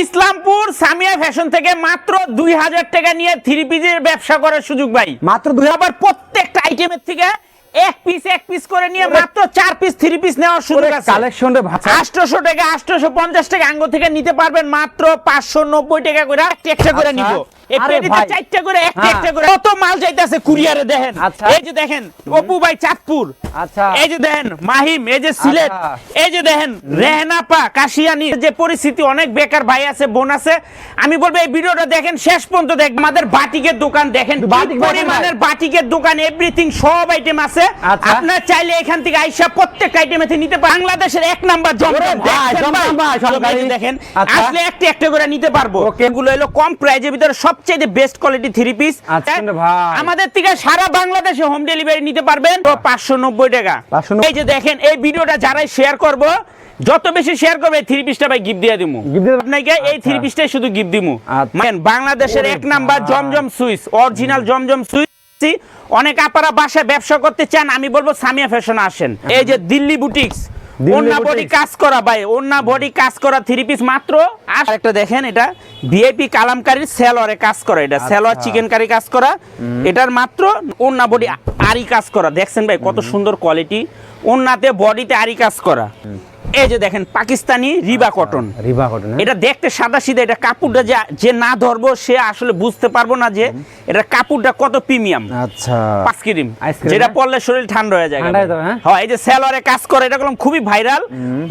Islampur Samia fashion থেকে মাত্র দুই হাজার টাকা নিয়ে থ্রি পিসের ব্যবসা করার সুযোগ ভাই। মাত্র দুই আবার প্রত্যেকটা আইটেমের থেকে এক পিস এক পিস করে নিয়ে মাত্র চার পিস থ্রি পিস নেওয়ার সুযোগ আছে। কালেকশন আটশোশো টাকা আটশোশো পঞ্চাশ টাকা আঙ্গ থেকে নিতে পারবেন মাত্র পাঁচশো নব্বই টাকা করে একটা করে আচ্ছা। নিব। চারটা করে একটা হ্যাঁ। একটা করে কত মাল যাইতেছে কুরিয়ারে দেখেন আচ্ছা। এই যে দেখেন অপু ভাই চাঁদপুর আচ্ছা এই যে দেখেন মাহিম এই যে সিলেট আচ্ছা। এই যে দেখেন রেহনাপা কাশিয়ানি যে পরিস্থিতি অনেক বেকার ভাই আছে বোন আছে আমি বলব এই ভিডিওটা দেখেন শেষ পর্যন্ত দেখ আমাদের বাটিকের দোকান দেখেন পরিমাণের বাটিকের দোকান এভরিথিং সব আইটেম আছে। আপনার চাইলে এখান থেকে আইসা প্রত্যেক আইটেমে নিতে পারেন বাংলাদেশের এক নাম্বার দেখেন। আসলে একটা একটা করে নিতে পারব Okay. এগুলো হলো কম প্রাইজের ভিতরে সবচেয়ে বেস্ট কোয়ালিটি থ্রি পিস আচ্ছা। আমাদের থেকে সারা বাংলাদেশে হোম ডেলিভারি নিতে পারবেন। তো পাঁচশো নব্বই টাকা। এই যে দেখেন এই ভিডিওটা যারাই শেয়ার করব যত বেশি শেয়ার করবে থ্রি পিসটা ভাই গিফট দিয়ে দিমু। আপনাকে এই থ্রি আচ্ছা। পিসটাই শুধু গিফট দিমু। আচ্ছা। মানে বাংলাদেশের এক number. Zamzam Swiss original Zamzam Swiss অনেক আপনারা বাসায় ব্যবসা করতে চান আমি বলব সামিয়া ফ্যাশন আসেন। এই যে দিল্লি বুটিক্স ওন্না বডি কাজ করা ভাই ওন্না বডি কাজ করা থ্রি পিস মাত্র। আর একটা দেখেন এটা ভিআইপি কালামকারীর সেলরে কাজ করা এটা সেলর। চিকেন কারি কাজ করা। এটার মাত্র ওন্না বডি আরি কাজ করা। দেখছেন ভাই কত সুন্দর কোয়ালিটি ওন্নাতে বডিতে আরি কাজ করা। এই যে দেখেন পাকিস্তানি রিবা কটন। রিবা কটন এটা দেখতে সাদা সিধা এটা কাপড়টা যে না ধরবো সে আসলে বুঝতে পারব না যে এটা কাপড়টা কত প্রিমিয়াম। আচ্ছা। পাঁচ ক্রিম। যেটা হ্যাঁ? পরলে শরীর ঠান্ডা হয়ে যায়। হয়ে হ্যাঁ? এই যে সেলরে কাজ করে এটা করলাম খুবই ভাইরাল।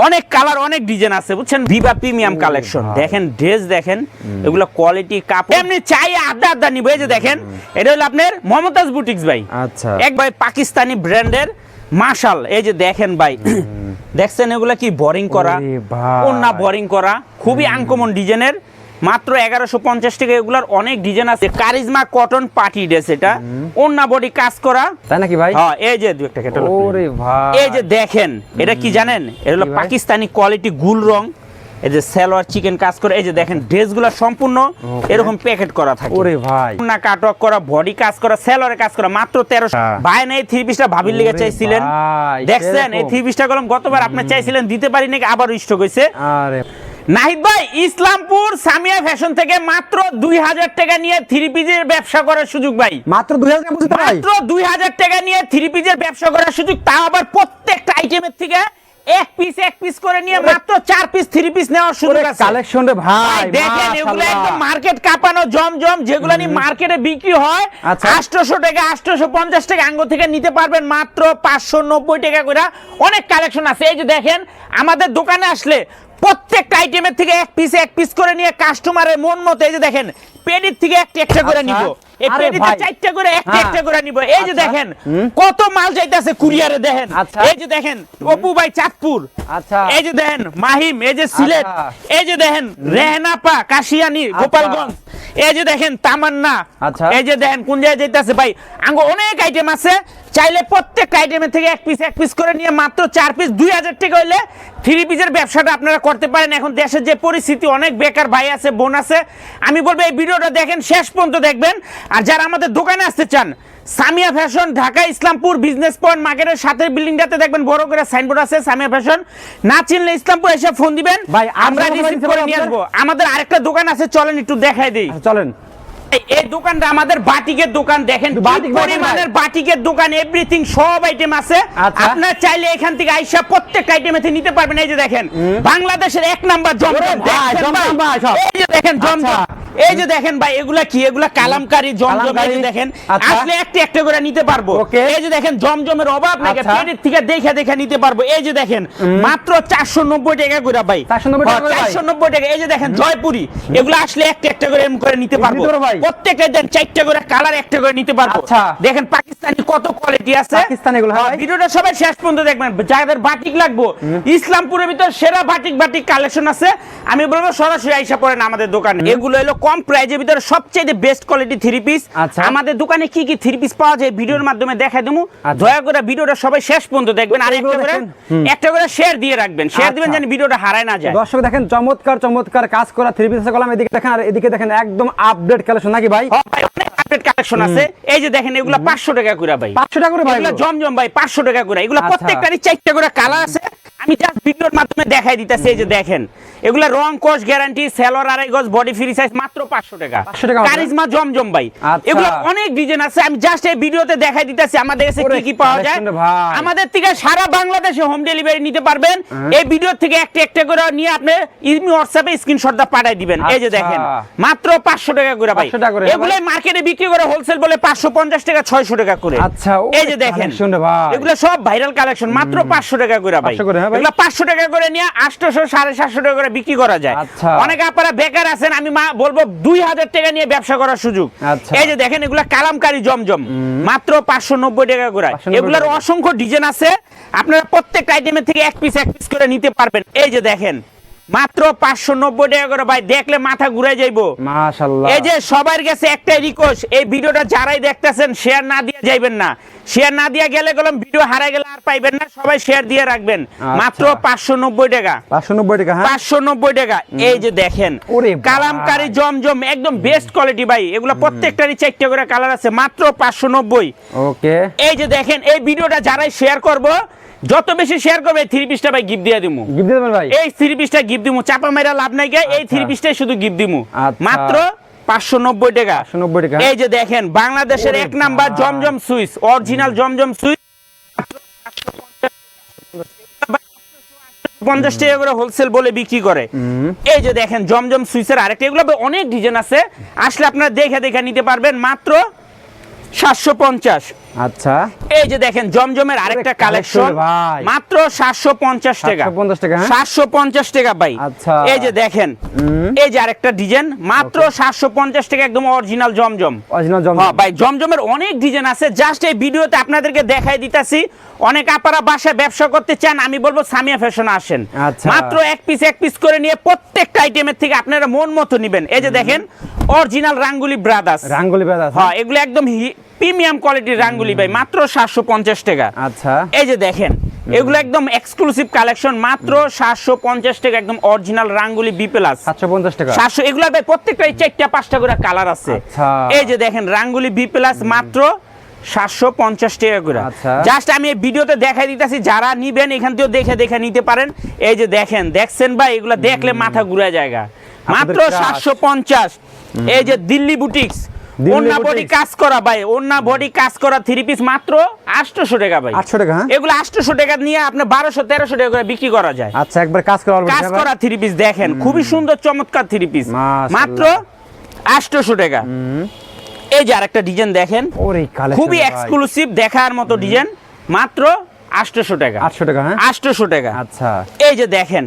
অনেক কালার অনেক ডিজাইন আছে বুঝছেন? ভিভা প্রিমিয়াম কালেকশন। দেখেন ড্রেস দেখেন এগুলো কোয়ালিটি কাপড়। এমনি চাই আড্ডা আড্ডা নিবো এই যে দেখেন এটা হলো আপনার মমতাজ বুটিক্স ভাই। আচ্ছা। এক ভাই পাকিস্তানি ব্র্যান্ডের মাশাল এই যে দেখেন ভাই। দেখছেন এগুলা কি বোরিং করা? কোন না বোরিং করা। খুবই আনকমন ডিজাইনের। মাত্র এগারোশো পঞ্চাশ টাকা এগুলার অনেক ডিজাইন আছে। কারিজমা কটন পার্টি ড্রেস এটা। অন্য বডি কাজ করা। তাই নাকি ভাই? হ্যাঁ এই যে একটা ক্যাটালগ ওরে ভাই। এই যে দেখেন এটা কি জানেন? এটা হলো পাকিস্তানি কোয়ালিটি গুল রং। এই যে সালোয়ার চিকেন কাজ করে এই যে দেখেন ড্রেসগুলো সম্পূর্ণ এরকম প্যাকেট করা থাকে। ওরে ভাই। না কাটক করা বডি কাজ করা সেলরে কাজ করা মাত্র তেরোশো হ্যাঁ। ভাই না এই থ্রি পিসটা ভাবির লেগে চাইছিলেন। দেখছেন এই। থ্রি পিসটা কলম গতবার আপনি চাইছিলেন দিতে পারি নাকি আবার স্টক হয়েছে আরে। নাহিদ ভাই ইসলামপুর সামিয়া ফ্যাশন থেকে মাত্র দুই হাজার টাকা নিয়ে থ্রি পিসের ব্যবসা করার সুযোগ ভাই। মাত্র দুই হাজার টাকা বুঝতে ভাই মাত্র দুই হাজার টাকা নিয়ে থ্রি পিসের ব্যবসা করার সুযোগ তাও আবার প্রত্যেকটা আইটেমের থেকে এক পিস এক পিস করে নিয়ে মাত্র চার পিস থ্রি পিস নেওয়ার সুযোগ আছে কালেকশন রে ভাই দেখেন এগুলো একদম মার্কেট কাঁপানো জমজম যেগুলো নিয়ে মার্কেটে বিক্রি হয় আচ্ছা। আটশোশো টাকা আটশোশো পঞ্চাশ টাকা আঙ্গ থেকে নিতে পারবেন মাত্র পাঁচশো নব্বই টাকা করে। অনেক কালেকশন আছে। এই যে দেখেন আমাদের দোকানে আসলে প্রত্যেকটা আইটেমের থেকে এক পিস এক পিস করে নিয়ে কাস্টমারের মন মতো এই যে দেখেন পেডির থেকে একটা একটা করে আচ্ছা। নিব এই পেডিতে। চারটা করে একটা হ্যাঁ। একটা করে নিব এই যে আচ্ছা। দেখেন কত মাল যাইতেছে কুরিয়ারে দেখেন আচ্ছা। এই যে দেখেন অপু ভাই চাঁদপুর আচ্ছা এই যে দেখেন মাহিম এই যে সিলেট। এই যে দেখেন রেহনাপা কাশিয়ানি গোপালগঞ্জ এই যে দেখেন তামান্না আচ্ছা। এই যে দেখেন কোন জায়গায় যেতেছে ভাই আঙ্গ অনেক আইটেম আছে চাইলে প্রত্যেক আইটেমের থেকে এক পিস এক পিস করে নিয়ে মাত্র চার পিস দুই হাজার টাকা হইলে থ্রি পিসের ব্যবসাটা আপনারা করতে পারেন। এখন দেশের যে পরিস্থিতি অনেক বেকার ভাই আছে বোন আছে। আমি বলব এই ভিডিওটা দেখেন শেষ পর্যন্ত দেখবেন। আর যারা আমাদের দোকানে আসতে চান Samia fashion Dhaka Islampur business point মার্কেটের সাথে বিল্ডিংটাতে দেখবেন বড় করে সাইনবোর্ড আছে সামিয়া ফ্যাশন না চিনলে ইসলামপুর এসে ফোন দিবেন। ভাই, আমরা রিসিভ করে নিয়ে আসব। আমাদের আরেকটা দোকান আছে চলেন একটু দেখাই দিই। চলেন। এই- দোকানটা আমাদের বাটিকের দোকান দেখেন পরিমাণের বাটিকের দোকান এভরিথিং সব আইটেম আছে। আচ্ছা। আপনার চাইলে এখান থেকে আইসা প্রত্যেক আইটেমেতে নিতে পারবেন। এই যে দেখেন বাংলাদেশের এক নাম্বার জমজম। এই যে দেখেন জমজম। আচ্ছা। এই যে দেখেন ভাই এগুলা কি? এগুলা কালামকারি জমজম এই যে দেখেন আচ্ছা। আসলে একটা একটা করে নিতে পারব। এই যে দেখেন জমজমের অভাব নাকি। পেটের থেকে দেখে দেখে নিতে পারব। এই যে দেখেন মাত্র চারশো নব্বই টাকা করে ভাই। 490 টাকা করে ভাই। চারশো নব্বই টাকা। এই যে দেখেন জয়পুরি। এগুলো আসলে একটা একটা করে এম করে নিতে পারব। প্রত্যেকটা দেন চারটা করে কালার একটা করে নিতে পারব। আচ্ছা। দেখেন পাকিস্তানি কত কোয়ালিটি আছে। পাকিস্তানি হ্যাঁ ভিডিওটা সবাই শেষ পর্যন্ত দেখবেন। যাদের বাটিক লাগবো ইসলামপুরের ভিতর সেরা বাটিক বাটিক কালেকশন আছে। আমি বলব সরাসরি আইসা পড়েন আমাদের দোকানে। এগুলো হলো কম প্রাইজের ভিতরে সবচেয়ে বেস্ট কোয়ালিটি থ্রি পিস। আমাদের দোকানে কি কি থ্রি পিস পাওয়া যায় ভিডিওর মাধ্যমে দেখাই দেবো। আচ্ছা। দয়া করে ভিডিওটা সবাই শেষ পর্যন্ত দেখবেন। আর একটা করে একটা করে শেয়ার দিয়ে রাখবেন। শেয়ার দিবেন আচ্ছা। যেন ভিডিওটা হারায় না যায়। দর্শক দেখেন চমৎকার চমৎকার কাজ করা থ্রি পিস কলাম এদিকে দেখেন আর এদিকে দেখেন একদম আপডেট কালেকশন নাকি ভাই? কালেকশন আছে। এই যে দেখেন এগুলা পাঁচশো টাকা করে ভাই। পাঁচশো টাকা করে ভাই জমজম ভাই পাঁচশো টাকা করে। এগুলো প্রত্যেকটা প্রত্যেকটারই চারটা করে কালার আছে। আমি জাস্ট ভিডিওর মাধ্যমে দেখাই দিতেছি এই যে দেখেন এগুলা রং কোষ গ্যারান্টি সেলর আড়াই গজ বডি ফ্রি সাইজ মাত্র পাঁচশো টাকা 500 টাকা? কারিজমা জমজম ভাই আচ্ছা। এগুলো অনেক ডিজাইন আছে আমি জাস্ট এই ভিডিওতে দেখাই দিতেছি আমাদের কাছে কি কি পাওয়া যায় ভাই। আমাদের থেকে সারা বাংলাদেশে হোম ডেলিভারি নিতে পারবেন হ্যাঁ। এই ভিডিও থেকে একটা একটা করে নিয়ে আপনি ইমি হোয়াটসঅ্যাপে স্ক্রিনশটটা পাঠিয়ে দিবেন এই যে আচ্ছা। দেখেন মাত্র পাঁচশো টাকা করে ভাই 500 টাকা করে, হ্যাঁ এগুলো মার্কেটে বিক্রি করে হোলসেল বলে পাঁচশো পঞ্চাশ টাকা ছয়শো টাকা করে আচ্ছা, এই যে দেখেন ভাই। এগুলো সব ভাইরাল কালেকশন মাত্র পাঁচশো টাকা করে ভাই 500 ভাই। এগুলো পাঁচশো টাকা করে নিয়ে আটশোশো সাড়ে সাতশো টাকা করে বিক্রি করা যায়। আচ্ছা। অনেকে আপনারা বেকার আছেন আমি মা বলব দুই হাজার টাকা নিয়ে ব্যবসা করার সুযোগ। আচ্ছা। এই যে দেখেন এগুলো কালামকারী জমজম। মাত্র পাঁচশো নব্বই টাকা করে। 590 এগুলোর অসংখ্য ডিজাইন আছে। আপনারা প্রত্যেকটা আইটেমের থেকে এক পিস এক পিস করে নিতে পারবেন। এই যে দেখেন মাত্র পাঁচশো নব্বই টাকা করে ভাই দেখলে মাথা ঘুরে যাইবো। এই যে সবার কাছে একটাই রিকোয়েস্ট এই ভিডিওটা যারাই দেখতেছেন শেয়ার না দিয়ে যাইবেন না। শেয়ার না দিয়ে গেলে গেলাম ভিডিও হারাই গেলে আর পাইবেন না সবাই শেয়ার দিয়ে রাখবেন। আচ্ছা। মাত্র পাঁচশো নব্বই টাকা। 590 টাকা হ্যাঁ? পাঁচশো নব্বই টাকা। এই যে দেখেন। কালামকারি জমজম একদম বেস্ট কোয়ালিটি ভাই। এগুলো প্রত্যেকটারই চারটে করে কালার আছে মাত্র পাঁচশো নব্বই। ওকে এই যে দেখেন এই ভিডিওটা যারাই শেয়ার করব যত বেশি শেয়ার করবে থ্রি পিসটা ভাই গিফট দিয়ে দিমু। গিফট ভাই? এই থ্রি পিসটা গিফট দিমু। চাপা মেরা লাভ নাই গে এই থ্রি পিসটাই শুধু গিফট দিমু। আচ্ছা। মাত্র পাঁচশো নব্বই টাকা। 590 টাকা। এই যে দেখেন বাংলাদেশের এক number Zamzam switch original Zamzam switch. পঞ্চাশ টাকা করে হোলসেল বলে বিক্রি করে। এই যে দেখেন জমজম সুইচের আরেকটা এগুলো অনেক ডিজাইন আছে। আসলে আপনারা দেখে দেখে নিতে পারবেন মাত্র সাতশো পঞ্চাশ। আচ্ছা। এই যে দেখেন জমজমের আরেকটা কালেকশন মাত্র সাতশো পঞ্চাশ টাকা। 750 টাকা, হ্যাঁ? সাতশো পঞ্চাশ টাকা ভাই। আচ্ছা। এই যে দেখেন এই যে আরেকটা ডিজাইন মাত্র সাতশো পঞ্চাশ টাকা একদম অরিজিনাল জমজম। অরিজিনাল হ্যাঁ ভাই জমজমের অনেক ডিজাইন আছে। জাস্ট এই ভিডিওতে আপনাদেরকে দেখাই দিতাছি। অনেক আপারা বাসায় ব্যবসা করতে চান আমি বলব সামিয়া ফ্যাশন আসেন। আচ্ছা। মাত্র এক পিস এক পিস করে নিয়ে প্রত্যেকটা আইটেমের থেকে আপনারা মন মতো নিবেন। এই যে দেখেন অরিজিনাল রাঙ্গুলি ব্রাদার্স রাঙ্গুলি বেদা হ্যাঁ। এগুলো একদম প্রিমিয়াম কোয়ালিটির রাঙ্গুলি ভাই মাত্র সাতশো পঞ্চাশ টাকা। আচ্ছা। এই যে দেখেন এগুলো একদম এক্সক্লুসিভ কালেকশন মাত্র সাতশো পঞ্চাশ টাকা একদম অরিজিনাল রাঙ্গুলি বি প্লাস 750 টাকা? সাতশো এগুলো ভাই প্রত্যেকটা চারটা পাঁচটা করে কালার আছে। আচ্ছা। এই যে দেখেন রাঙ্গুলি বি প্লাস মাত্র সাতশো পঞ্চাশ টাকা করে। আচ্ছা। জাস্ট আমি এই ভিডিওতে দেখাই দিতেছি যারা নিবেন এখান থেকেও দেখে দেখে নিতে পারেন। এই যে দেখেন দেখছেন ভাই এগুলো দেখলে মাথা ঘুরে জায়গা। মাত্র সাতশো পঞ্চাশ। এই যে দিল্লি বুটিক্স ওন্না বডি কাজ করা ভাই ওন্না বডি কাজ করা থ্রি পিস মাত্র আটশোশো টাকা ভাই। 800 টাকা হ্যাঁ? এগুলো আটশোশো টাকা নিয়ে টাকা করে বিক্রি করা যায়। আচ্ছা একবার কাজ করা কাজ করা থ্রি পিস দেখেন খুবই সুন্দর চমৎকার থ্রি পিস মাত্র আটশোশো টাকা। এই যে আরেকটা ডিজাইন দেখেন খুবই এক্সক্লুসিভ দেখার মতো ডিজাইন মাত্র আটশোশো টাকা। 800 টাকা হ্যাঁ? আটশোশো টাকা। আচ্ছা। এই যে দেখেন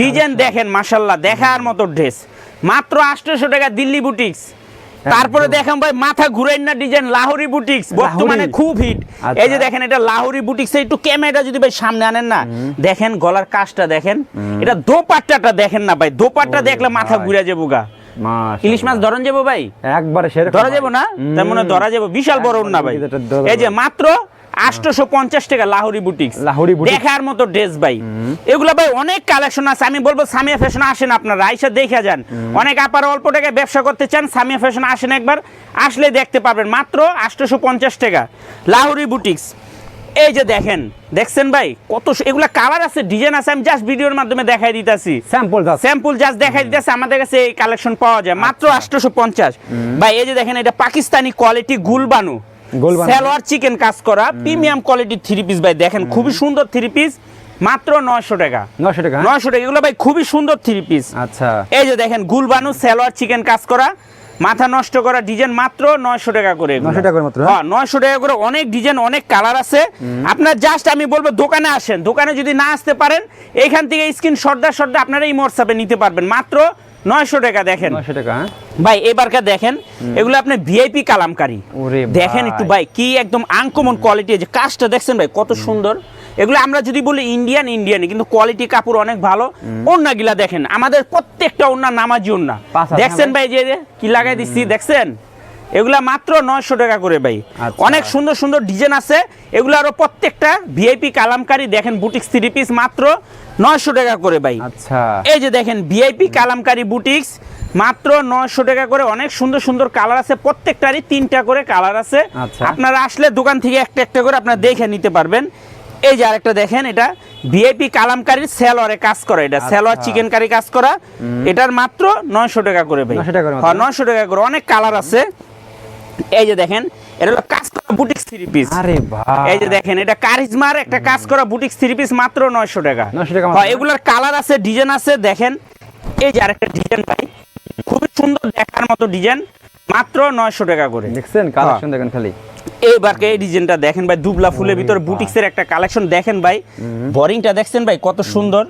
ডিজাইন দেখেন মাসাল্লাহ দেখার মতো ড্রেস মাত্র আটশোশো টাকা দিল্লি বুটিক্স তারপরে দেখেন ভাই মাথা ঘুরাইন না ডিজাইন লাহোরি বুটিক্স বর্তমানে খুব হিট আচ্ছা। এই যে দেখেন এটা লাহোরি বুটিক্স একটু ক্যামেরা যদি ভাই সামনে আনেন না দেখেন গলার কাজটা দেখেন। এটা দোপাট্টাটা দেখেন না ভাই দোপাট্টা দেখলে মাথা ঘুরে যাব গা। ইলিশ মাছ ধরন যাব ভাই? একবারে ধরা যাব না? তার মনে ধরা যাব বিশাল বড় না ভাই। এই যে মাত্র আটশোশো পঞ্চাশ টাকা লাহোরি বুটিক্স লাহোরি। দেখার মতো ড্রেস ভাই। এগুলো ভাই অনেক কালেকশন আছে। আমি বলব সামিয়া ফ্যাশন আসেন আপনারা আইসা দেখে যান। অনেক আপার অল্প টাকায় ব্যবসা করতে চান সামিয়া ফ্যাশন আসেন একবার আসলে দেখতে পারবেন। মাত্র আটশোশো পঞ্চাশ টাকা লাহোরি বুটিক্স এই যে দেখেন দেখছেন ভাই? কত এগুলা কালার আছে ডিজাইন আছে আমি জাস্ট ভিডিওর মাধ্যমে দেখাই দিতাছি। স্যাম্পল স্যাম্পল জাস্ট দেখাই দিতেছে আমাদের কাছে এই কালেকশন পাওয়া যায়। মাত্র আচ্ছা। আটশোশো পঞ্চাশ ভাই এই যে দেখেন এটা পাকিস্তানি কোয়ালিটি গুলবানু। সালোয়ার চিকেন কাজ করা প্রিমিয়াম কোয়ালিটি থ্রি পিস ভাই দেখেন খুবই সুন্দর থ্রি পিস মাত্র নয়শো টাকা। 900 টাকা হ্যাঁ? নয়শো টাকা এগুলো ভাই খুবই সুন্দর থ্রি পিস আচ্ছা। এই যে দেখেন গুলবানু সালোয়ার চিকেন কাজ করা মাথা নষ্ট করা ডিজাইন মাত্র নয়শো টাকা করে। 900 টাকা মাত্র, হ্যাঁ? হ্যাঁ নয়শো টাকা করে অনেক ডিজাইন অনেক কালার আছে। আপনার জাস্ট আমি বলব দোকানে আসেন দোকানে যদি না আসতে পারেন এখান থেকে স্ক্রিন শর্টটা শর্টটা আপনারা এই হোয়াটসঅ্যাপে নিতে পারবেন। মাত্র নয়শো টাকা দেখেন। 900 টাকা হ্যাঁ? ভাই এবারকার দেখেন এগুলো আপনি ভিআইপি কালামকারি। ওরে দেখেন একটু ভাই। কি একদম আনকমন কোয়ালিটি যে কাজটা দেখছেন ভাই কত সুন্দর। এগুলো আমরা যদি বলি ইন্ডিয়ান ইন্ডিয়ান কিন্তু কোয়ালিটি কাপড় অনেক ভালো। ওন্নাগুলা দেখেন আমাদের প্রত্যেকটা ওন্না নামাজি ওন্না দেখছেন হ্যাঁ ভাই যে যে কি লাগাই দিচ্ছি দেখছেন? এগুলা মাত্র নয়শো টাকা করে ভাই। আচ্ছা। অনেক সুন্দর সুন্দর ডিজাইন আছে। এগুলো আরও প্রত্যেকটা ভিআইপি কালামকারি দেখেন বুটিক্স থ্রি পিস মাত্র নয়শো টাকা করে ভাই। আচ্ছা। এই যে দেখেন ভিআইপি কালামকারি বুটিক্স মাত্র নয়শো টাকা করে। অনেক সুন্দর সুন্দর কালার আছে প্রত্যেকটারই তিনটা করে কালার আছে। আচ্ছা। আপনারা আসলে দোকান থেকে একটা একটা করে আপনারা দেখে নিতে পারবেন। এই যে আরেকটা দেখেন এটা ভিআইপি কালামকারীর সেলরে কাজ করা এটা সেলর চিকেন কারি কাজ করা। এটার মাত্র নয়শো টাকা করে ভাই। 900 টাকা করে হ্যাঁ নয়শো টাকা করে। অনেক কালার আছে। এই যে দেখেন এটা হলো কাজ করা বুটিক থ্রি পিস আরে ভাই। এই যে দেখেন এটা কারিজমার একটা কাজ করা বুটিক থ্রি পিস মাত্র নয়শো টাকা। 900 টাকা। হ্যাঁ এগুলার কালার আছে ডিজাইন আছে দেখেন। এই যে আরেকটা ডিজাইন পাই খুবই সুন্দর দেখার মতো ডিজাইন মাত্র নয়শো টাকা করে। দেখছেন? কালেকশন দেখেন খালি। এইবার এই ডিজাইনটা দেখেন ভাই দুবলা ফুলের ভিতরে বুটিক্সের একটা কালেকশন দেখেন ভাই। বোরিংটা দেখছেন ভাই কত সুন্দর।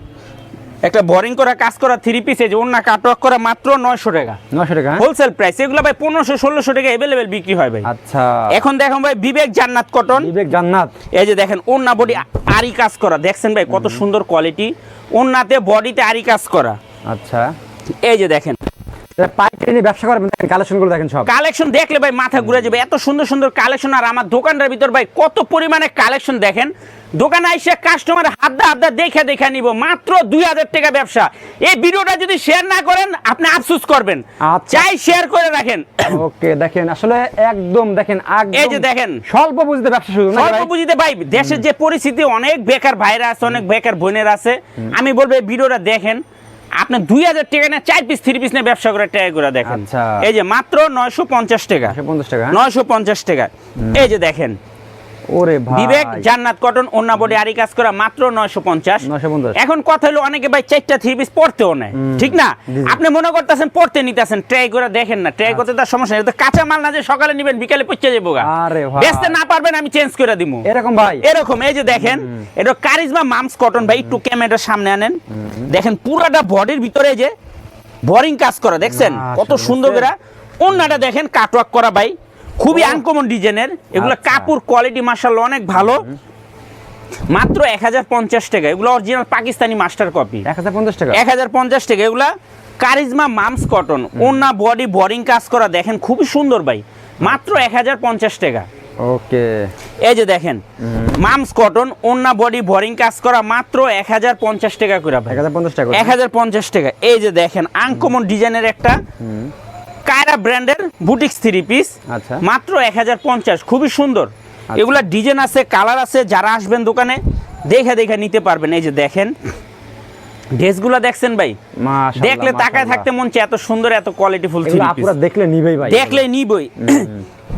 একটা বোরিং করা কাজ করা থ্রি পিস এই যে অন্য কাটওয়ার্ক করা মাত্র নয়শো টাকা। নশো টাকা? হোলসেল প্রাইস এগুলো ভাই পনেরোশো ষোলোশো টাকা অ্যাভেলেবেল বিক্রি হয় ভাই। আচ্ছা। এখন দেখুন ভাই বিবেক জান্নাত কটন বিবেক জান্নাত। এই যে দেখেন ওন্না বডি আরি কাজ করা। দেখছেন ভাই কত সুন্দর কোয়ালিটি ওন্নাতে বডিতে আরি কাজ করা। আচ্ছা। এই যে দেখেন। পাইকারি নিয়ে ব্যবসা করবেন দেখেন কালেকশন দেখেন সব। কালেকশন দেখলে ভাই মাথা ঘুরে যাবে। এত সুন্দর সুন্দর কালেকশন আর আমার দোকানটার ভিতর ভাই কত পরিমাণে কালেকশন দেখেন। দোকানে আইসে কাস্টমার হাদ্দা হাদ্দা দেখে দেখে নিব। মাত্র দুই হাজার টাকা ব্যবসা। এই ভিডিওটা যদি শেয়ার না করেন আপনি আফসোস করবেন। আচ্ছা। চাই শেয়ার করে রাখেন। ওকে দেখেন আসলে একদম দেখেন এই যে দেখেন। স্বল্প পুঁজিতে ব্যবসা শুরু স্বল্প পুঁজিতে ভাই দেশের যে পরিস্থিতি অনেক বেকার ভাইরা আছে অনেক বেকার বোনের আছে। আমি বলব এই ভিডিওটা দেখেন। আপনি দুই হাজার টাকা না চার পিস থ্রি পিস নিয়ে ব্যবসা করে ট্রাই করে দেখেন। আচ্ছা। এই যে মাত্র নয়শো পঞ্চাশ টাকা। পঞ্চাশ টাকা হ্যাঁ? নয়শো পঞ্চাশ টাকা। এই যে দেখেন ওরে বিবেক জান্নাত কটন অন্য বডি আরি কাজ করা মাত্র নয়শো পঞ্চাশ। 950 এখন কথা হলো অনেকে ভাই চারটা থ্রি পিস পড়তেও নেয়। ঠিক না? জি, জি। আপনি মনে করতেছেন পড়তে নিতেছেন ট্রাই করে দেখেন না। ট্রাই করতে তার সমস্যা নেই। কাঁচা মাল না যে সকালে নিবেন বিকালে পচে যাব গা। আরে ভাই। বেচতে না পারবেন আমি চেঞ্জ করে দিব এরকম ভাই। এরকম এই যে দেখেন এটা কারিজমা মামস কটন ভাই একটু ক্যামেরার সামনে আনেন। দেখেন পুরাটা বডির ভিতরে যে বোরিং কাজ করা দেখছেন? কত সুন্দর করে। অন্যটা দেখেন কাটওয়ার্ক করা ভাই। খুবই। আনকমন ডিজাইনের এগুলো আচ্ছা। কাপড় কোয়ালিটি মার্শাল্লাহ অনেক ভালো। মাত্র এক হাজার পঞ্চাশ টাকা। এগুলো অরিজিনাল পাকিস্তানি মাস্টার কপি এক হাজার পঞ্চাশ টাকা? এক হাজার পঞ্চাশ টাকা। এগুলা কারিজমা মামস কটন অন্য বডি বোরিং কাজ করা। দেখেন খুবই সুন্দর ভাই। মাত্র এক হাজার পঞ্চাশ টাকা। ওকে। এই যে দেখেন মামস কটন অন্য বডি বোরিং কাজ করা। মাত্র এক হাজার পঞ্চাশ টাকা করে এক হাজার পঞ্চাশ টাকা এক হাজার পঞ্চাশ টাকা। এই যে দেখেন আনকমন ডিজাইনের একটা কায়রা ব্র্যান্ডের বুটিক্স থ্রি পিস আচ্ছা। মাত্র এক হাজার পঞ্চাশ খুবই সুন্দর। এগুলা ডিজাইন আছে কালার আছে যারা আসবেন দোকানে দেখে দেখে নিতে পারবেন। এই যে দেখেন ড্রেসগুলো দেখছেন ভাই? দেখলে তাকায়। থাকতে মন চায় এত সুন্দর এত কোয়ালিটিফুল এগুলো পিস দেখলে নিবেই ভাই। দেখলে নিবই।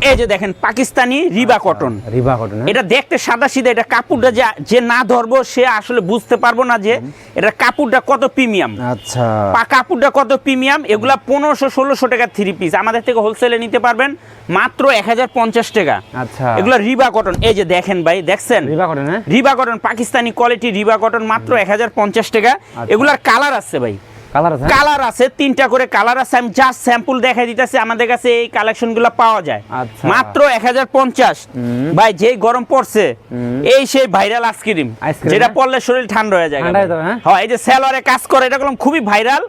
এই যে দেখেন পাকিস্তানি রিবা কটন রিবা কটন হ্যাঁ? এটা দেখতে সাদা সিধা এটা কাপড়টা যে না ধরবো সে আসলে বুঝতে পারব না যে এটা কাপড়টা কত প্রিমিয়াম। আচ্ছা। কাপড়টা কত প্রিমিয়াম এগুলা পনেরোশো ষোলোশো টাকা থ্রি পিস আমাদের থেকে হোলসেলে নিতে পারবেন মাত্র এক হাজার পঞ্চাশ টাকা। আচ্ছা। এগুলা রিবা কটন এই যে দেখেন ভাই দেখছেন? রিবা কটন হ্যাঁ। রিবা কটন পাকিস্তানি কোয়ালিটি রিবা কটন মাত্র এক হাজার পঞ্চাশ টাকা। এগুলার কালার আছে ভাই। কালার আছে হ্যাঁ? আছে তিনটা করে কালার আছে। আমি জাস্ট স্যাম্পল দেখাই দিতেছি আমাদের কাছে এই কালেকশনগুলো পাওয়া যায়। আচ্ছা। মাত্র এক হাজার পঞ্চাশ। ভাই যেই গরম পড়ছে এই সেই ভাইরাল আইসক্রিম যেটা হ্যাঁ? পড়লে শরীর ঠান্ডা হয়ে যায়। হয়ে এই যে কাজ করে এটা করলাম খুবই ভাইরাল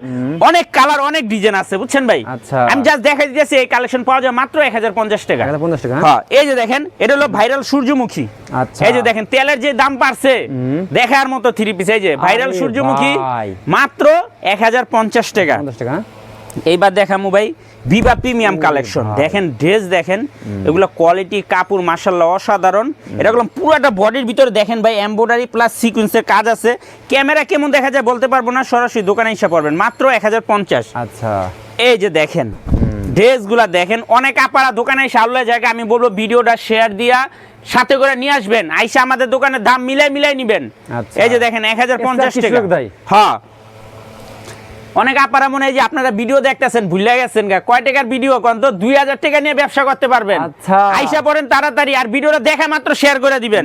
অনেক কালার অনেক ডিজাইন আছে বুঝছেন ভাই? আচ্ছা। আমি জাস্ট দেখাই দিতেছি এই কালেকশন পাওয়া যায় মাত্র এক হাজার পঞ্চাশ টাকা। এক হাজার পঞ্চাশ টাকা হ্যাঁ? হ্যাঁ এই যে দেখেন এটা হলো ভাইরাল সূর্যমুখী। আচ্ছা। এই যে দেখেন তেলের যে দাম বাড়ছে দেখার মতো থ্রি পিস এই যে ভাইরাল সূর্যমুখী মাত্র এক হাজার পঞ্চাশ টাকা। হ্যাঁ? এইবার দেখামু ভাই বিবা প্রিমিয়াম কালেকশন দেখেন ড্রেস দেখেন এগুলো কোয়ালিটি কাপড় অসাধারণ। গুলো পুরোটা বডির ভিতরে দেখেন ভাই এমব্রয়ডারি প্লাস সিকুয়েন্সের কাজ আছে। ক্যামেরা কেমন দেখা যায় বলতে পারব না সরাসরি দোকানে এসে পড়বেন। মাত্র এক হাজার পঞ্চাশ। আচ্ছা। এই যে দেখেন ড্রেসগুলা দেখেন অনেক আপারা দোকানে আল্লাহ জায়গা আমি বলব ভিডিওটা শেয়ার দিয়া সাথে করে নিয়ে আসবেন। আইসা আমাদের দোকানে দাম মিলাই মিলাই নিবেন। আচ্ছা। এই যে দেখেন এক হাজার পঞ্চাশ টাকা? হ্যাঁ। অনেক আপারা মনে হয় যে আপনারা ভিডিও দেখতেছেন ভুলে গেছেন গা। কয় টাকার ভিডিও কোন তো? দুই হাজার টাকা নিয়ে ব্যবসা করতে পারবেন। আচ্ছা। আইসা পড়েন তাড়াতাড়ি আর ভিডিওটা দেখা মাত্র শেয়ার করে দিবেন।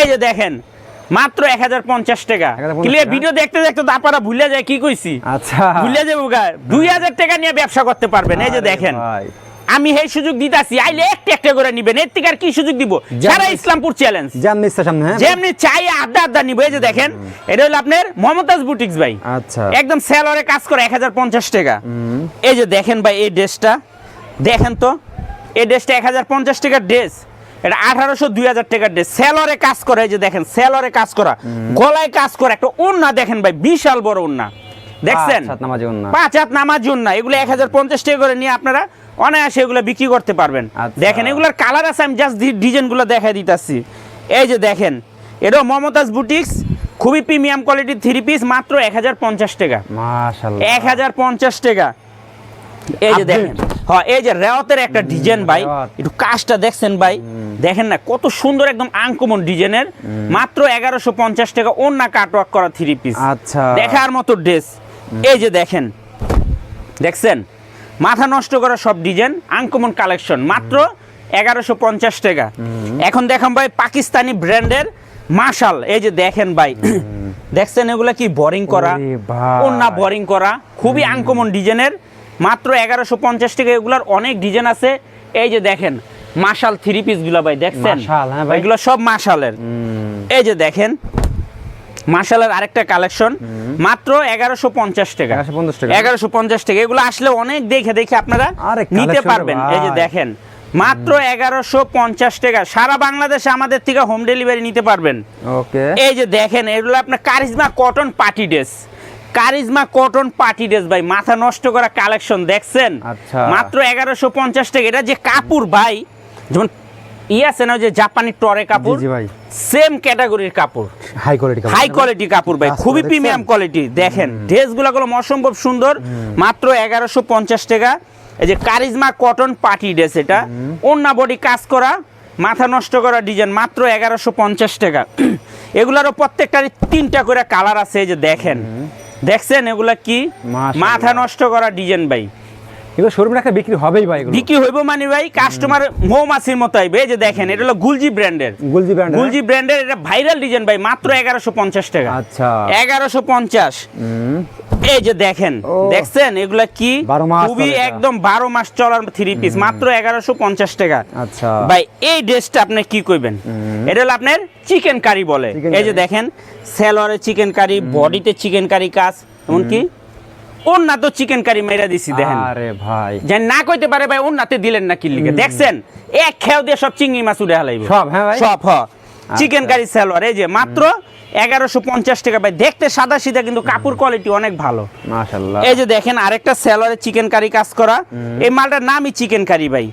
এই যে দেখেন মাত্র এক হাজার পঞ্চাশ টাকা। 1050 ক্লিয়ার ভিডিও দেখতে দেখতে তো আপনারা ভুলে যায় কি কইছি? আচ্ছা। ভুলে যাব গা। দুই হাজার টাকা নিয়ে ব্যবসা করতে পারবেন। এই যে দেখেন। ভাই। আমি এই সুযোগ দিতাছি আইলে একটা একটা করে নিবেন। এর থেকে আর কি সুযোগ দিব? যেমন- সারা ইসলামপুর চ্যালেঞ্জ জ্যাম নিচ্ছে সামনে হ্যাঁ? যেমনি চাই আড্ডা আড্ডা নিব। এই যে দেখেন এটা হলো আপনার মমতাজ বুটিক্স ভাই। আচ্ছা। একদম সেলরে কাজ করে এক হাজার পঞ্চাশ টাকা। এই যে দেখেন ভাই এই ড্রেসটা দেখেন তো এই ড্রেসটা এক হাজার পঞ্চাশ টাকার ড্রেস। এটা আঠারোশো দুই হাজার টাকার ড্রেস। সেলরে কাজ করে এই যে দেখেন সেলরে কাজ করা। গলায় কাজ করা একটা ওন্না দেখেন ভাই বিশাল বড় ওন্না দেখছেন? পাঁচ হাত এগুলো এক হাজার পঞ্চাশ টাকা করে নিয়ে আপনারা অনায়াসে এগুলো বিক্রি করতে পারবেন। আচ্ছা। দেখেন এগুলোর কালার আছে আমি জাস্ট ডিজাইনগুলো দেখাই দিতেছি। এই যে দেখেন এটাও মমতাজ বুটিক্স খুবই প্রিমিয়াম কোয়ালিটির থ্রি পিস মাত্র এক হাজার পঞ্চাশ টাকা। এক হাজার পঞ্চাশ টাকা। এই যে। দেখেন হ্যাঁ এই যে রেওয়াতের একটা ডিজাইন ভাই একটু কাজটা দেখছেন ভাই। দেখেন না কত সুন্দর একদম আনকমন ডিজাইনের মাত্র এগারোশো পঞ্চাশ টাকা অন্য কাটওয়ার্ক করা থ্রি পিস আচ্ছা। দেখার মতো ড্রেস এই যে দেখেন দেখছেন? মাথা নষ্ট করা সব ডিজাইন আনকমন কালেকশন মাত্র এগারোশো পঞ্চাশ টাকা। এখন দেখাম ভাই পাকিস্তানি ব্র্যান্ডের মাশাল এই যে দেখেন ভাই দেখছেন এগুলা কি বোরিং করা। অন্য বোরিং করা খুবই আনকমন ডিজাইনের। মাত্র এগারোশো পঞ্চাশ টাকা এগুলার অনেক ডিজাইন আছে। এই যে দেখেন মাশাল থ্রি পিসগুলা ভাই দেখছেন? হ্যাঁ। এগুলো সব মাশালের এই যে দেখেন মার্শালের আরেকটা কালেকশন। মাত্র এগারোশো পঞ্চাশ টাকা। এগারোশো পঞ্চাশ টাকা। এগুলো আসলে অনেক দেখে দেখে আপনারা নিতে পারবেন। এই যে দেখেন মাত্র এগারোশো পঞ্চাশ টাকা। সারা বাংলাদেশে আমাদের থেকে হোম ডেলিভারি নিতে পারবেন। ওকে। এই যে দেখেন এগুলো আপনার charisma cotton party dress charisma cotton party dress ভাই মাথা নষ্ট করা কালেকশন দেখছেন? আচ্ছা। মাত্র এগারোশো পঞ্চাশ টাকা। এটা যে কাপড় ভাই যেমন ই আছে না যে জাপানি টরে কাপড়? ভাই। সেম ক্যাটাগরির কাপড়। হাই কোয়ালিটি হাই কোয়ালিটি কাপড় ভাই খুবই প্রিমিয়াম কোয়ালিটি দেখেন ড্রেসগুলো গুলো অসম্ভব সুন্দর মাত্র এগারোশো পঞ্চাশ টাকা। এই যে কারিজমা কটন পার্টি ড্রেস এটা অন্য বডি কাজ করা মাথা নষ্ট করা ডিজাইন মাত্র এগারোশো পঞ্চাশ টাকা। এগুলারও প্রত্যেকটারই তিনটা করে কালার আছে এই যে দেখেন। দেখছেন এগুলা কি? মাথা নষ্ট করা ডিজাইন ভাই। এগুলো শোরুমে রাখলে বিক্রি হবেই ভাই বিক্রি হইব মানে ভাই কাস্টমার মৌমাছির মতো আইবে। যে দেখেন এটা হলো গুলজি ব্র্যান্ডের গুলজি ব্র্যান্ড গুলজি ব্র্যান্ডের এটা ভাইরাল ডিজাইন ভাই মাত্র এগারোশো পঞ্চাশ টাকা। আচ্ছা। এগারোশো পঞ্চাশ। এই যে দেখেন দেখছেন এগুলা কি? খুবই একদম বারো মাস চলার থ্রি পিস মাত্র এগারোশো পঞ্চাশ টাকা। আচ্ছা। ভাই এই ড্রেসটা আপনি কি কইবেন? এটা হলো আপনার চিকেন কারি বলে। এই যে দেখেন সেলরে চিকেন কারি বডিতে চিকেন কারি কাজ। এমনকি ওন্না তো চিকেন কারি মেরা দিছি দেখেন। আরে ভাই। যে না কইতে পারে ভাই ওন্নাতে দিলেন না কি লিগে দেখছেন? এক খেয়াও দিয়ে সব চিংড়ি মাছ উড়ে হালাইব। সব, হ্যাঁ ভাই? সব হ। চিকেন আচ্ছা। কারি সেলর এই যে মাত্র এগারোশো পঞ্চাশ টাকা ভাই। দেখতে সাদা সিধা কিন্তু কাপড় কোয়ালিটি অনেক ভালো। এই যে দেখেন আরেকটা সেলরে চিকেন কারি কাজ করা। এই মালটার নামই চিকেন কারি ভাই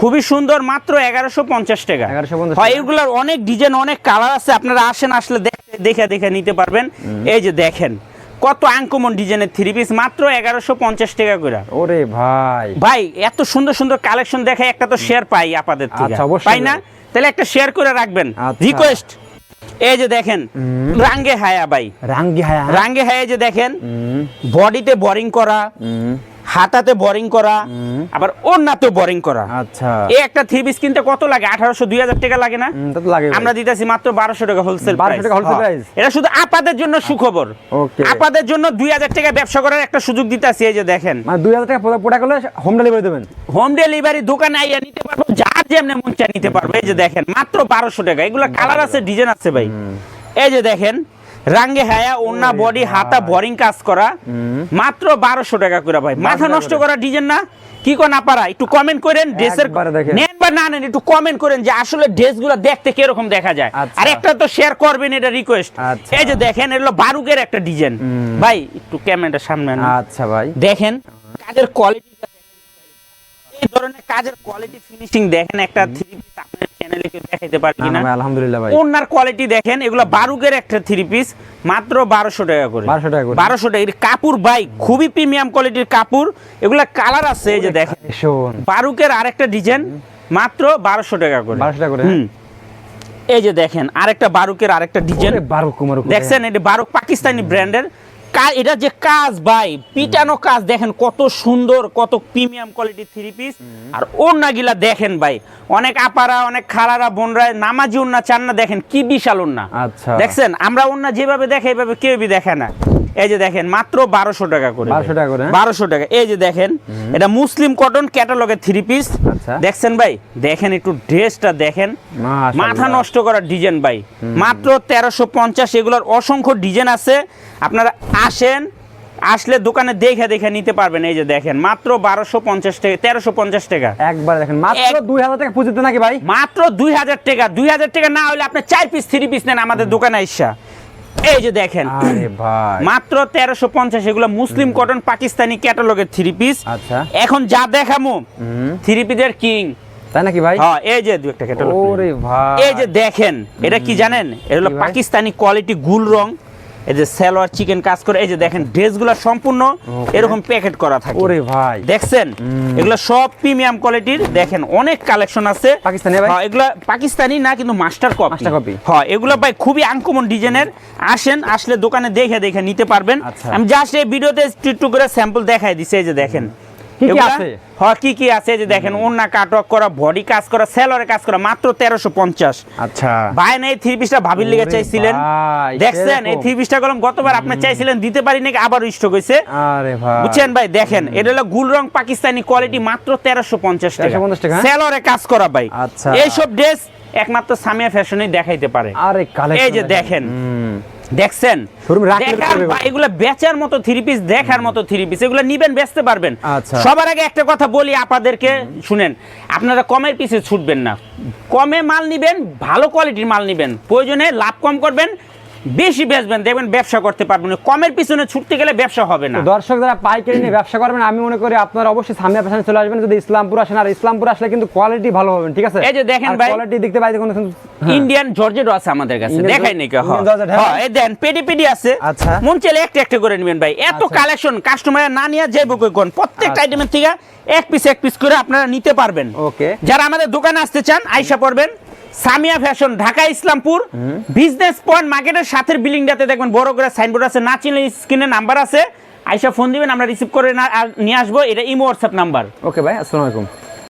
খুবই সুন্দর মাত্র এগারোশো পঞ্চাশ টাকা। 1150 হয়। এগুলোর অনেক ডিজাইন অনেক কালার আছে। আপনারা আসেন আসলে দেখে দেখে নিতে পারবেন। এই যে দেখেন কত আঙ্কুমন ডিজাইনের থ্রি পিস মাত্র এগারোশো পঞ্চাশ টাকা করে। ওরে ভাই। ভাই এত সুন্দর সুন্দর কালেকশন দেখে একটা তো শেয়ার পাই আপাদের থেকে। আচ্ছা, পাই না? তাহলে একটা শেয়ার করে রাখবেন। আচ্ছা। রিকোয়েস্ট এই যে দেখেন রাঙ্গে হায়া ভাই। রাঙ্গে হায়া। রাঙ্গে হায়া যে দেখেন বডিতে বোরিং করা। হাতাতে বোরিং করা আবার ওড়নাতেও বোরিং করা। আচ্ছা। এই একটা থ্রি পিস কিনতে কত লাগে? আঠারোশো দুই হাজার টাকা লাগে না? লাগে আমরা দিতেছি মাত্র বারোশো টাকা হোলসেল 1200 টাকা wholesale price? এটা শুধু আপাদের জন্য সুখবর. আপাদের জন্য দুই হাজার টাকা ব্যবসা করার একটা সুযোগ দিতেছি এই যে দেখেন। মানে দুই হাজার টাকা প্রোডাক্ট করলে হোম ডেলিভারি দেবেন? হোম ডেলিভারি দোকানে আইয়া নিতে পারব যার যেমনি মন চায় নিতে পারব। এই যে দেখেন মাত্র বারোশো টাকা। এগুলো কালার আছে ডিজাইন আছে ভাই। এই যে দেখেন রাঙ্গে হায়া ওন্না বডি হাতা বোরিং কাজ করা। মাত্র বারোশো টাকা করে ভাই। মাথা নষ্ট করা। ডিজাইন না? কি কোন আপারা একটু কমেন্ট করেন ড্রেসের নেন বা না নেন একটু কমেন্ট করেন যে আসলে ড্রেসগুলো দেখতে কীরকম দেখা যায়। আচ্ছা। আর একটা তো শেয়ার করবেন এটা রিকোয়েস্ট আচ্ছা। এই যে দেখেন এগুলো বারুকের একটা ডিজাইন ভাই একটু ক্যামেরাটার সামনে আচ্ছা ভাই। দেখেন কাজের কোয়ালিটি এই ধরনের কাজের কোয়ালিটি ফিনিশিং দেখেন একটা থ্রি পিস আপনার চ্যানেলে কেউ দেখাইতে পারে কিনা আলহামদুলিল্লাহ ভাই। ওনার কোয়ালিটি দেখেন এগুলো বারুকের একটা থ্রি পিস মাত্র বারোশো টাকা করে। 1200 টাকা করে। বারোশো টাকা। কাপড় ভাই খুবই প্রিমিয়াম কোয়ালিটির কাপড়। এগুলা কালার আছে এই যে দেখেন। বারুকের আরেকটা ডিজাইন মাত্র বারোশো টাকা করে। 1200 টাকা করে, এই যে দেখেন আরেকটা বারুকের আরেকটা ডিজাইন ওরে বারো কুমার দেখছেন এটা বারো পাকিস্তানি ব্র্যান্ডের এটা যে কাজ ভাই পিটানো কাজ দেখেন কত সুন্দর কত প্রিমিয়াম কোয়ালিটির থ্রি পিস আর ওড়নাগুলা দেখেন ভাই অনেক আপারা অনেক খালারা বোনরা নামাজি ওড়না চান না দেখেন কি বিশাল ওড়না। আচ্ছা। দেখছেন? আমরা ওড়না যেভাবে দেখে এইভাবে কেউই দেখে না। এই যে দেখেন মাত্র বারোশো টাকা করে। 1200 টাকা করে, হ্যাঁ? বারোশো টাকা। এই যে দেখেন এটা মুসলিম কটন ক্যাটালগের থ্রি পিস আচ্ছা। দেখছেন ভাই? দেখেন একটু ড্রেসটা দেখেন। মাথা নষ্ট করার ডিজাইন ভাই। মাত্র তেরোশো পঞ্চাশ এগুলোর অসংখ্য ডিজাইন আছে। আপনারা আসেন আসলে দোকানে দেখে দেখে নিতে পারবেন এই যে দেখেন মাত্র বারোশো পঞ্চাশ টাকা তেরোশো পঞ্চাশ টাকা। একবার দেখেন মাত্র দুই হাজার টাকা পুঁজিতে নাকি ভাই? মাত্র দুই হাজার টাকা দুই হাজার টাকা না হলে আপনি চার পিস থ্রি পিস নেন আমাদের দোকানে আইসা। এই যে দেখেন মাত্র তেরোশো পঞ্চাশ এগুলো মুসলিম কটন পাকিস্তানি ক্যাটালগের থ্রি পিস। আচ্ছা। এখন যা দেখামো থ্রি পিসের কিং। তাই নাকি ভাই? হ্যাঁ এই যে দু একটা ক্যাটালগ ওরে ভাই। এই যে দেখেন এটা কি জানেন? এটা হলো পাকিস্তানি কোয়ালিটি গুল রং। এই যে সালোয়ার চিকেন কাজ করে এই যে দেখেন ড্রেসগুলো সম্পূর্ণ এরকম প্যাকেট করা থাকে। ওরে ভাই। দেখছেন? এগুলো সব প্রিমিয়াম কোয়ালিটির দেখেন অনেক কালেকশন আছে। পাকিস্তানি ভাই? হ্যাঁ, এগুলো পাকিস্তানি না কিন্তু মাস্টার কপি মাস্টার কপি হ্যাঁ এগুলো ভাই খুবই আনকমন ডিজাইনের আসেন আসলে দোকানে দেখে দেখে নিতে পারবেন। আচ্ছা। আমি জাস্ট এই ভিডিওতে একটু একটু করে স্যাম্পল দেখাই দিছি এই যে দেখেন। কি কি আছে? হ্যাঁ কি কি আছে যে দেখেন ওন্না কাটক করা বডি কাজ করা সেলরে কাজ করা মাত্র তেরোশো পঞ্চাশ। আচ্ছা। ভাই না এই থ্রি পিসটা ভাবির লেগে চাইছিলেন। দেখছেন এই। থ্রি পিসটা কলম গতবার আপনি চাইছিলেন দিতে পারি নাকি আবার স্টক হয়েছে। আরে ভাই। বুঝছেন ভাই দেখেন এটা হলো গুল রং পাকিস্তানি কোয়ালিটি মাত্র তেরোশো পঞ্চাশ টাকা 1350 টাকা, হ্যাঁ? সেলরে কাজ করা ভাই। আচ্ছা। এইসব ড্রেস একমাত্র সামিয়া ফ্যাশনেই দেখাইতে পারে। আরে এই যে দেখেন। দেখছেন? এগুলা বেচার মতো থ্রি পিস দেখার মতো থ্রি পিস এগুলো নিবেন বেচতে পারবেন। আচ্ছা। সবার আগে একটা কথা বলি আপনাদেরকে শুনেন আপনারা কমের পিসে ছুটবেন না। কমে মাল নিবেন ভালো কোয়ালিটির মাল নিবেন। প্রয়োজনে লাভ কম করবেন বেশি বেচবেন দেখবেন ব্যবসা করতে পারবেন না। কমের পিছনে ছুটতে গেলে ব্যবসা হবে না দর্শক যারা পাইকারি নিয়ে ব্যবসা করবেন আমি মনে করি আপনারা অবশ্যই সামনে পেছনে চলে আসবেন যদি ইসলামপুর আসেন আর ইসলামপুর আসলে কিন্তু কোয়ালিটি ভালো পাবেন ঠিক আছে এই যে দেখেন ভাই। কোয়ালিটি দেখতে পাই দেখুন। ইন্ডিয়ান জর্জেট আছে আমাদের কাছে দেখাই নাকি হ্যাঁ হ্যাঁ। এই দেন পেডি পেডি আছে আচ্ছা। মন চাইলে একটা একটা করে নেবেন ভাই এত আচ্ছা। কালেকশন কাস্টমার না নিয়ে যাইব কোন প্রত্যেকটা আচ্ছা। আইটেমের থেকে এক পিস এক পিস করে আপনারা নিতে পারবেন ওকে যারা আমাদের দোকানে আসতে চান আইসা পড়বেন Samia fashion, Dhaka Islampur. Business point মার্কেটের সাথে বিল্ডিংটাতে দেখবেন বড় করে সাইনবোর্ড আছে, না চিনলে স্ক্রিনে নাম্বার আছে। আইসা ফোন দিবেন, আমরা রিসিভ করে নিয়ে আসব। এটা ইমো হোয়াটসঅ্যাপ নাম্বার ওকে ভাই, আসসালামু আলাইকুম।